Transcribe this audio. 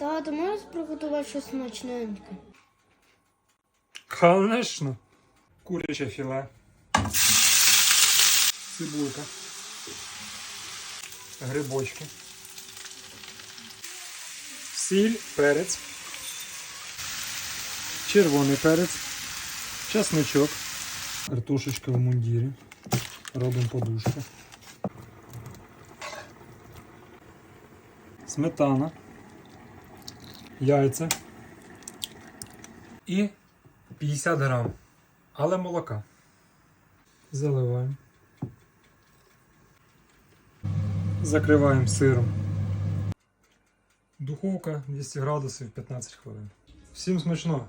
Тато, можеш приготувати щось смачненьке? Конечно. Куряче філе. Цибулька. Грибочки. Сіль, перець. Червоний перець. Часничок. Картошечка в мундірі. Робимо подушку. Сметана. Яйця. І 50 грам, але молока. Заливаємо. Закриваємо сиром. Духовка 200 градусів 15 хвилин. Всім смачного!